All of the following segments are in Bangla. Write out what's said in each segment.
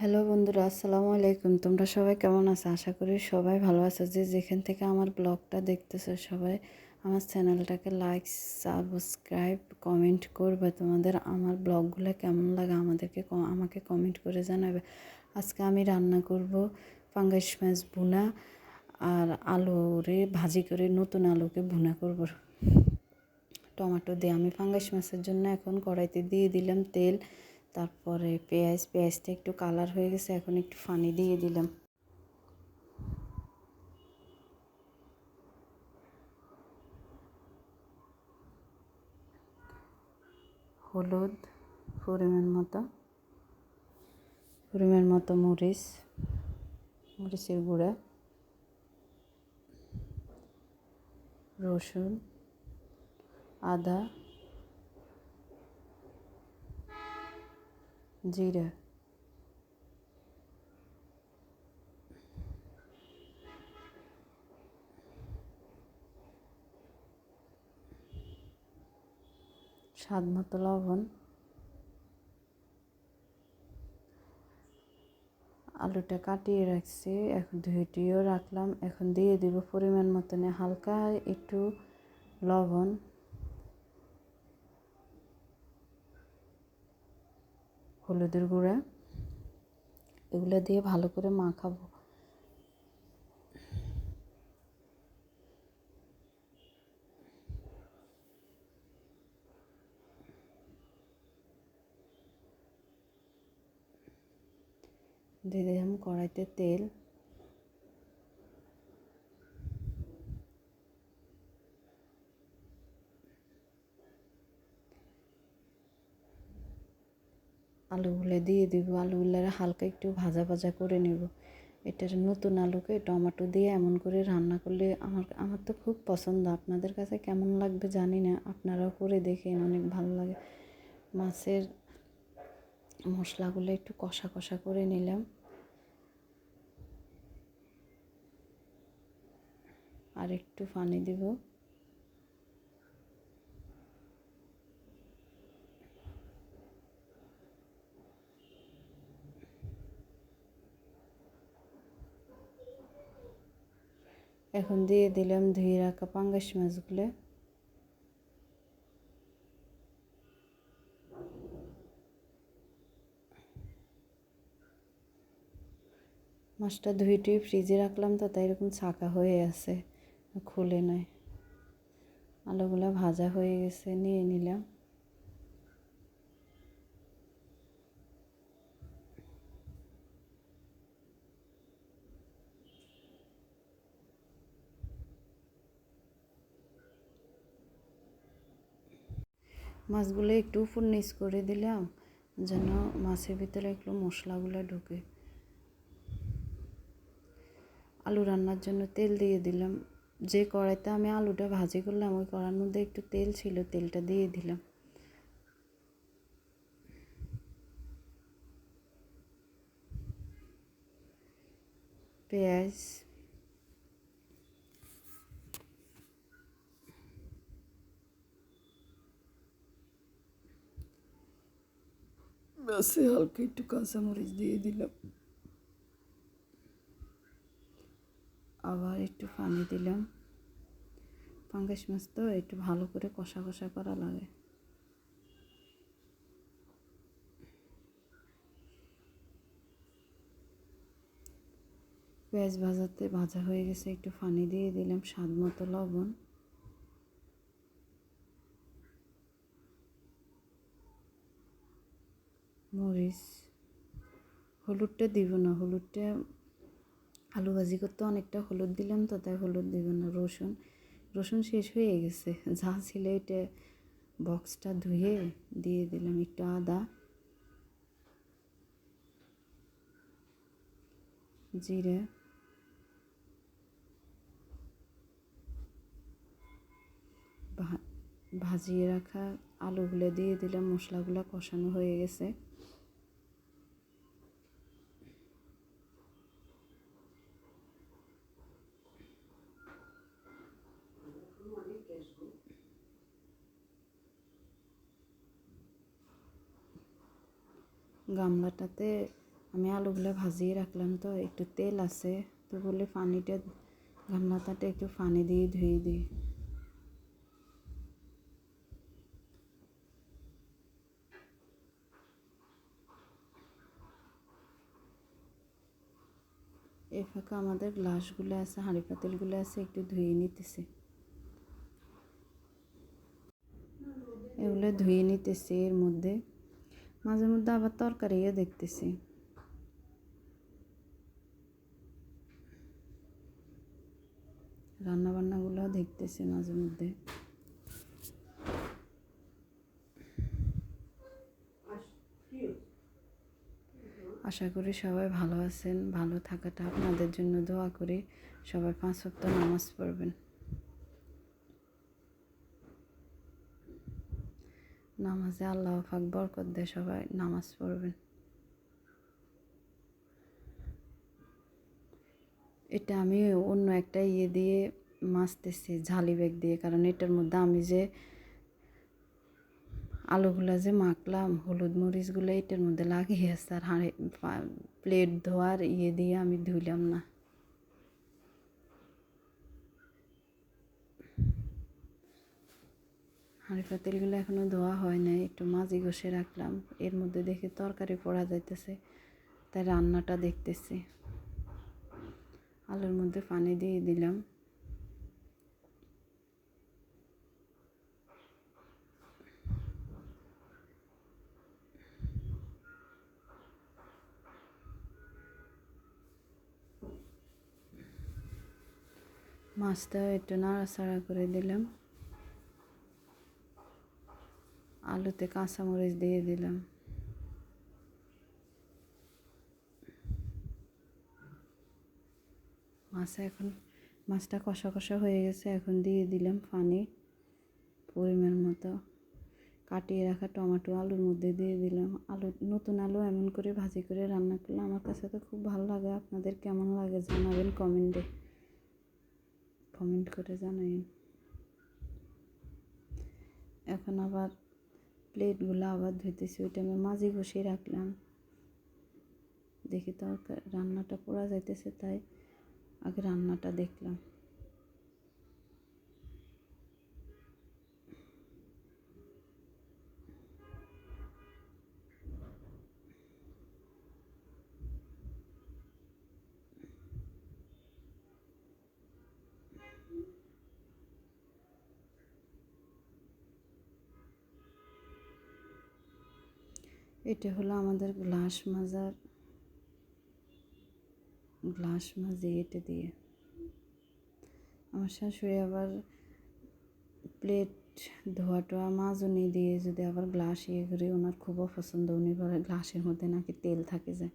হ্যালো বন্ধুরা, আসসালামু আলাইকুম। তোমরা সবাই কেমন আছো? আশা করি সবাই ভালো আছো। যে যেখান থেকে আমার ব্লগটা দেখতেছো সবাই আমার চ্যানেলটাকে লাইক সাবস্ক্রাইব কমেন্ট করবে। তোমাদের আমার ব্লগগুলো কেমন লাগে আমাদেরকে আমাকে কমেন্ট করে জানাবে। আজকে আমি রান্না করব পাঙ্গাস মাছ ভুনা আর আলুরে ভাজি করে নতুন আলুকে ভুনা করব। টমেটো দিয়ে আমি ফাঙ্গাস মাছের জন্য এখন কড়াইতে দিয়ে দিলাম তেল। তারপরে পেঁয়াজ, পেঁয়াজটা একটু কালার হয়ে গেছে, এখন একটু ফানি দিয়ে দিলাম। হলুদ, পরিমাণ মতো পরিমাণ মতো মরিচ, মরিচের গুঁড়া, রসুন, আদা জিরা স্বাদ মতো লবণ। আলুটা কাটিয়ে রাখছি, এখন ধুয়েটিও রাখলাম, এখন দিয়ে দিব পরিমাণ মতনে হালকা একটু লবণ। হলুদের গুঁড়া এগুলো দিয়ে ভালো করে মাখাবো। দিয়ে দিলাম কড়াইতে তেল। আলুগুলো দিয়ে দিব। আলুগুলো হালকা একটু ভাজা ভাজা করে নেব। এটার নতুন আলুকে টমেটো দিয়ে এমন করে রান্না করলে আমার আমার তো খুব পছন্দ। আপনাদের কাছে কেমন লাগবে জানি না। আপনারাও করে দেখেন অনেক ভালো লাগে। মাছের মশলাগুলো একটু কষা কষা করে নিলাম। আর একটু পানি দিব। এখন দিয়ে দিলাম ধুয়ে রাখা পাঙ্গাস মাছগুলো। মাছটা ধুয়ে টুয়ে ফ্রিজে রাখলাম তো, তাই এরকম ছাকা হয়ে আছে, খুলে নাই। আলুগুলো ভাজা হয়ে গেছে, নিয়ে নিলাম। মাছগুলো একটু নিচ করে দিলাম, যেন মাছের ভিতরে একটু মশলাগুলো ঢুকে। আলু রান্নার জন্য তেল দিয়ে দিলাম। যে কড়াইতে আমি আলুটা ভাজি করলাম, ওই কড়ার মধ্যে একটু তেল ছিল, তেলটা দিয়ে দিলাম। পেঁয়াজ বাসে হালকা একটু কাঁচামরিচ দিয়ে দিলাম। আবার একটু পানি দিলাম। পাঙ্গাস মাছ তো একটু ভালো করে কষা কষা করা লাগে। পেঁয়াজ ভাজাতে ভাজা হয়ে গেছে, একটু পানি দিয়ে দিলাম, স্বাদ মতো লবণ। মরিচ, হলুদটা দিব না, হলুদটা আলু ভাজি করতে অনেকটা হলুদ দিলাম তো, তাই হলুদ দিব না, রসুন রসুন শেষ হয়ে গেছে, যা ছিল এটা বক্সটা ধুয়ে দিয়ে দিলাম একটু আদা, জিরে ভাজিয়ে রাখা আলুগুলো দিয়ে দিলাম, মশলাগুলো কষানো হয়ে গেছে। গামলাটাতে আমি আলুগুলো ভাজিয়ে রাখলাম তো, একটু তেল আছে। তো বলে পানিটা, গামলাটাতে একটু পানি দিয়ে ধুয়ে দিই এই ফাঁকা আমাদের গ্লাসগুলো আছে, হাঁড়ি পাতিলগুলো আছে, একটু ধুয়ে নিতেছি। এগুলো ধুয়ে নিতেছি এর মধ্যে। মাঝে মধ্যে আবার তরকারিও দেখতেছি। রান্না বান্নাগুলো দেখতেছি মাঝে মধ্যে। আশা করি সবাই ভালো আছেন, ভালো থাকাটা আপনাদের জন্য দোয়া করি। সবাই পাঁচ সপ্তাহ নামাজ পড়বেন। নামাজে আল্লাহ পাক বরকত দেয়, সবাই নামাজ পড়বেন। এটা আমি অন্য একটা ইয়ে দিয়ে মাছতেছি ঝালি ব্যাগ দিয়ে, কারণ এটার মধ্যে আমি যে আলুগুলা যে মাখলাম, হলুদ মরিচগুলো, এটার মধ্যে লাগিয়ে আছে আর হাঁড়ি প্লেট ধোয়ার ইয়ে দিয়ে আমি ধুইলাম না। হাঁড়ি পাতিলগুলো এখনও ধোয়া হয় নাই, একটু মাঝি ঘষে রাখলাম। এর মধ্যে দেখে তরকারি পড়া যাইতেছে, তাই রান্নাটা দেখতেছি। আলুর মধ্যে পানি দিয়ে দিলাম। মাছটা একটু নাড়াচাড়া করে দিলাম। আলুতে কাঁচামরিচ দিয়ে দিলাম। মাছ এখন, মাছটা কষা কষা হয়ে গেছে, এখন দিয়ে দিলাম পানি পরিমাণ মতো। কাটিয়ে রাখা টমেটো আলুর মধ্যে দিয়ে দিলাম। আলু, নতুন আলু এমন করে ভাজি করে রান্না করলে আমার কাছে তো খুব ভালো লাগে। আপনাদের কেমন লাগে জানাবেন কমেন্টে। কমেন্ট করে জানাবেন এখন আবার প্লেটগুলো আবার ধুইতেছি, ওইটা আমি মাঝে বসিয়ে রাখলাম। দেখি তো রান্নাটা পোড়া যাইতেছে তাই আগে রান্নাটা দেখলাম। এটা হলো আমাদের গ্লাস মাজার। গ্লাস মাজি এটা দিয়ে। আমার শাশুড়ি আবার প্লেট ধোয়া টোয়া মাজনি দিয়ে যদি আবার গ্লাস ইয়ে করি, ওনার খুব পছন্দ। উনি বলে গ্লাসের মধ্যে নাকি তেল থাকে যায়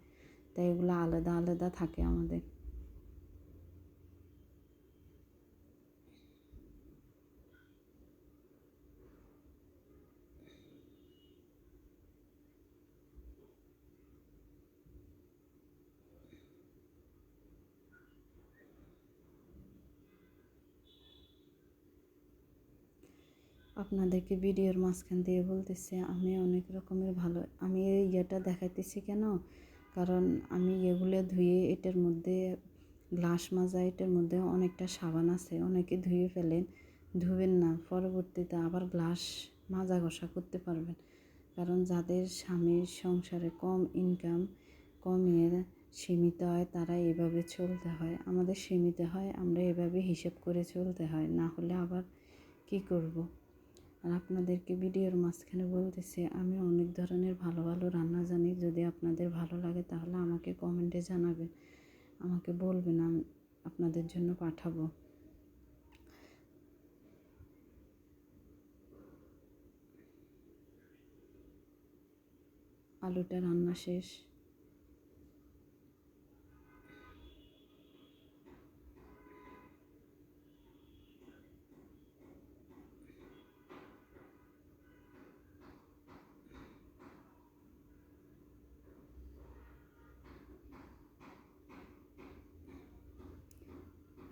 তাই এগুলো আলাদা আলাদা থাকে আমাদের। আপনাদেরকে ভিডিওর মাঝখান দিয়ে বলতেছি, আমি অনেক রকমের ভালো, আমি এই ইয়েটা দেখাইতেছি কেন? কারণ আমি এগুলো ধুয়ে এটার মধ্যে, গ্লাস মাজা এটার মধ্যে অনেকটা সাবান আছে, অনেকে ধুয়ে ফেলেন, ধুবেন না, পরবর্তীতে আবার গ্লাস মাজা ঘষা করতে পারবেন। কারণ যাদের স্বামীর সংসারে কম ইনকাম কম ইয়ে সীমিত হয়, তারা এভাবে চলতে হয়। আমাদের সীমিত হয়, আমরা এভাবে হিসেব করে চলতে হয়, না হলে আবার কি করব। আর আপনাদেরকে ভিডিওর মাঝখানে বলতেছি, আমি অনেক ধরনের ভালো ভালো রান্না জানি। যদি আপনাদের ভালো লাগে তাহলে আমাকে কমেন্টে জানাবেন, আমাকে বলবেন, আমি আপনাদের জন্য পাঠাবো। আলুটা রান্না শেষ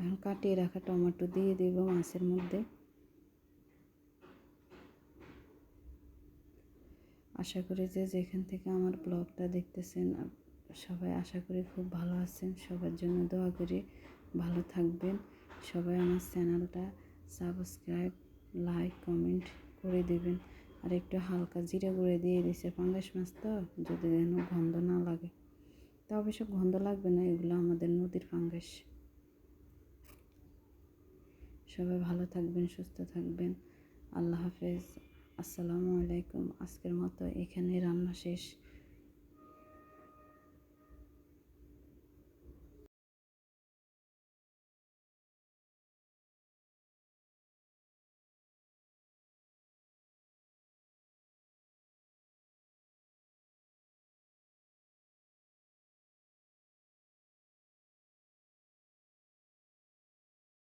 এখন কাটিয়ে রাখা টমেটো দিয়ে দেব মাছের মধ্যে। আশা করি যে যেখান থেকে আমার ব্লগটা দেখতেছেন সবাই আশা করি খুব ভালো আছেন। সবার জন্য দোয়া করি। ভালো থাকবেন। সবাই আমার চ্যানেলটা সাবস্ক্রাইব, লাইক, কমেন্ট করে দেবেন। আর একটু হালকা জিরে গুঁড়ে দিয়ে দিছে পাঙ্গাস মাছ তো, যদি যেন গন্ধ না লাগে। তা অবশ্য গন্ধ লাগবে না, এগুলো আমাদের নদীর পাঙ্গাস। সবাই ভালো থাকবেন সুস্থ থাকবেন। আল্লাহ হাফেজ। আসসালামু আলাইকুম। আজকের মতো এখানে রান্না শেষ।